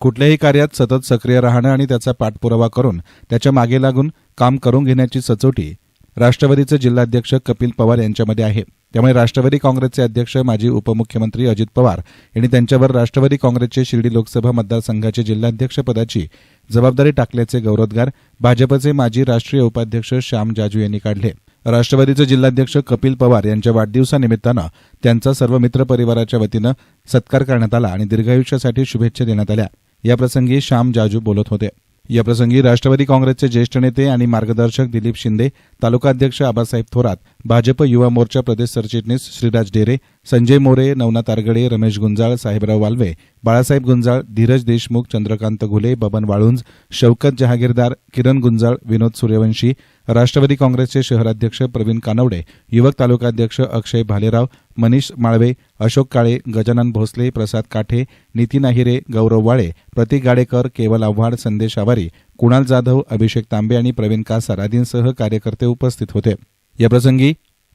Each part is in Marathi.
कुठल्याही कार्यात सतत सक्रिय राहणं आणि त्याचा पाठपुरावा करून त्याच्यामागे लागून काम करून घेण्याची सचोटी राष्ट्रवादीचे जिल्हाध्यक्ष कपिल पवार यांच्यामध्ये आहे. त्यामुळे राष्ट्रवादी काँग्रेसचे अध्यक्ष माजी उपमुख्यमंत्री अजित पवार यांनी त्यांच्यावर राष्ट्रवादी काँग्रेसचे शिर्डी लोकसभा मतदारसंघाचे जिल्हाध्यक्षपदाची जबाबदारी टाकल्याचे गौरवोद्गार भाजपचे माजी राष्ट्रीय उपाध्यक्ष श्याम जाजू यांनी काढले. राष्ट्रवादीचे जिल्हाध्यक्ष कपिल पवार यांच्या वाढदिवसानिमित्तानं त्यांचा सर्व मित्रपरिवाराच्या वतीनं सत्कार करण्यात आला आणि दीर्घायुष्यासाठी शुभेच्छा देण्यात आल्या. याप्रसंगी श्याम जाजू बोलत होते. याप्रसंगी राष्ट्रवादी काँग्रेसचे ज्येष्ठ नेते आणि मार्गदर्शक दिलीप शिंदे तालुकाध्यक्ष आबासाहेब थोरात भाजप युवा मोर्चा प्रदेश सरचिटणीस श्रीराज डेरे संजय मोरे नवनाथ तारगडे रमेश गुंजाळ साहेबराव वाल्वे बाळासाहेब गुंजाळ धीरज देशमुख चंद्रकांत घुले बबन वाळुंज शौकत जहागीरदार किरण गुंजाळ विनोद सूर्यवंशी राष्ट्रवादी काँग्रेसचे शहराध्यक्ष प्रवीण कानवडे युवक तालुकाध्यक्ष अक्षय भालेराव मनीष माळवे अशोक काळे गजानन भोसले प्रसाद काठे नितीन आहिरे गौरव वाळे प्रतीक गाडेकर केवल आव्हाड संदेश आवारी कुणाल जाधव अभिषेक तांबे आणि प्रवीण कासार आदींसह कार्यकर्ते उपस्थित होते. याप्रसंगी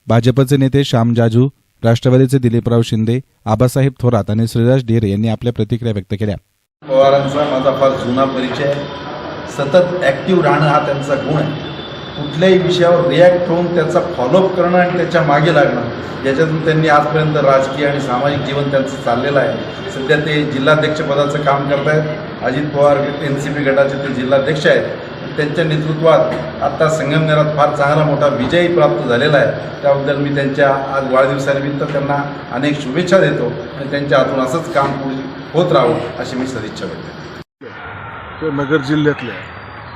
भाजपचे नेते श्याम जाजू राष्ट्रवादीचे दिलीपराव शिंदे आबासाहेब थोरात आणि श्रीराज ढेरे यांनी आपल्या प्रतिक्रिया व्यक्त केल्या. पवारांचा माझा फार जुना परिचय सतत ऍक्टिव्ह राहणं हा त्यांचा गुण आहे. कुठल्याही विषयावर रिॲक्ट होऊन त्याचा फॉलोअप करणं आणि त्याच्यामागे लागणं याच्यातून त्यांनी आजपर्यंत राजकीय आणि सामाजिक जीवन त्यांचं चाललेलं आहे. सध्या ते जिल्हाध्यक्षपदाचं काम करत आहेत Ajit Pawar N C P गटाचे ते जिल्हाध्यक्ष आहेत. त्यांच्या नेतृत्वात आत्ता संगमनेरात फार चांगला मोठा विजयही प्राप्त झालेला आहे. त्याबद्दल मी त्यांच्या आज वाढदिवसानिमित्त त्यांना अनेक शुभेच्छा देतो आणि त्यांच्या हातून असंच काम होत राहू अशी मी सदिच्छा व्यक्त नगर जिल्ह्यातल्या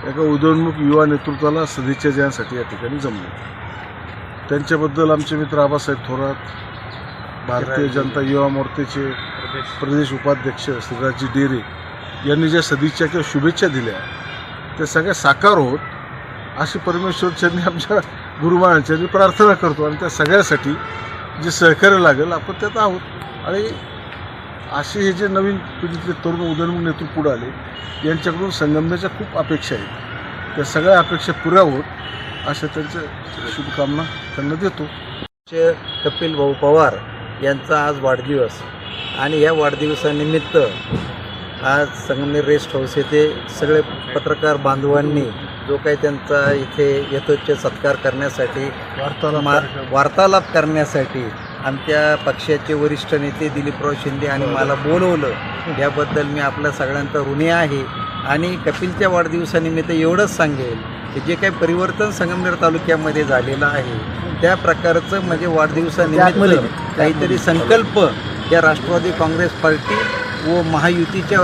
एका उदयोन्मुख युवा नेतृत्वाला सदिच्छा देण्यासाठी या ठिकाणी जमले. त्यांच्याबद्दल आमचे मित्र आबासाहेब थोरात भारतीय जनता युवा मोर्चाचे प्रदेश. उपाध्यक्ष श्रीराजजी डेरे यांनी ज्या सदिच्छा किंवा शुभेच्छा दिल्या त्या सगळ्या साकार होत अशी परमेश्वरच्यांनी आमच्या गुरुमानांच्यांनी प्रार्थना करतो आणि त्या सगळ्यासाठी जे सहकार्य लागेल आपण त्यात आहोत. आणि असे हे जे नवीन पिढीतले तरुण उदयनमुख नेतृत्व पुढे आले यांच्याकडून संगमनेरच्या खूप अपेक्षा आहेत त्या सगळ्या अपेक्षा पुऱ्या होत अशा त्यांच्या शुभकामना त्यांना देतो कपिल भाऊ पवार यांचा आज वाढदिवस आणि या वाढदिवसानिमित्त आज संगमनेर रेस्ट हाऊस येथे सगळे पत्रकार बांधवांनी जो काही त्यांचा इथे यथोच्च सत्कार करण्यासाठी वार्तालाप. वार्तालाप करण्यासाठी आमच्या पक्षाचे वरिष्ठ नेते दिलीपराव शिंदे आणि मला बोलवलं. याबद्दल मी आपल्या सगळ्यांचा ऋणी आहे. आणि कपिलच्या वाढदिवसानिमित्त एवढंच सांगेल की जे काही परिवर्तन संगमनेर तालुक्यामध्ये झालेलं आहे त्या प्रकारचं म्हणजे वाढदिवसानिमित्त काहीतरी संकल्प या राष्ट्रवादी काँग्रेस पार्टी व महायुतीच्या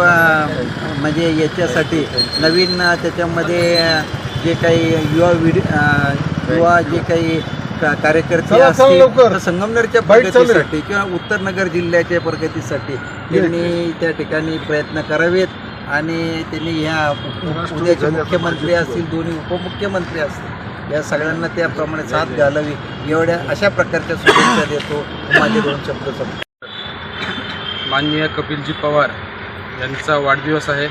म्हणजे याच्यासाठी नवीन त्याच्यामध्ये जे काही युवा विड युवा जे काही का- कार्यकर्ते चला, चला असतील लवकर. संगमनेरच्या बाईट चालू आहे. प्रगतीसाठी किंवा उत्तर नगर जिल्ह्याच्या प्रगतीसाठी त्यांनी त्या ठिकाणी प्रयत्न करावेत आणि त्यांनी ह्या उद्याचे मुख्यमंत्री असतील दोन्ही उपमुख्यमंत्री असतील या सगळ्यांना त्याप्रमाणे साथ घालावी एवढ्या अशा प्रकारच्या शुभेच्छा देतो माझे दोन शब्द संपले. माननीय कपिलजी पवार यांचा वाढदिवस आहे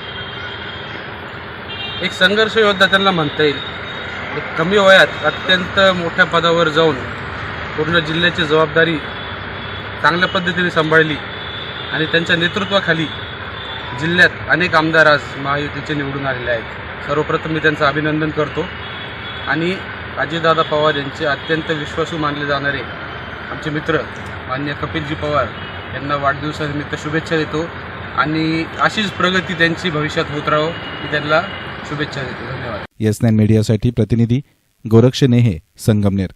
एक संघर्ष योद्धा त्यांना म्हणता येईल कमी वयात अत्यंत मोठ्या पदावर जाऊन पूर्ण जिल्ह्याची जबाबदारी चांगल्या पद्धतीने सांभाळली आणि त्यांच्या नेतृत्वाखाली जिल्ह्यात अनेक आमदार आज महायुतीचे निवडून आलेले आहेत. सर्वप्रथम मी त्यांचं अभिनंदन करतो आणि अजितदादा पवार यांचे अत्यंत विश्वासू मानले जाणारे आमचे मित्र मान्य कपिलजी पवार यांना वाढदिवसानिमित्त शुभेच्छा देतो आणि अशीच प्रगती त्यांची भविष्यात होत राहो मी त्यांना शुभेच्छा देतो. धन्यवाद. येस नाईन मीडियासाठी प्रतिनिधी गोरक्ष नेहे संगमनेर.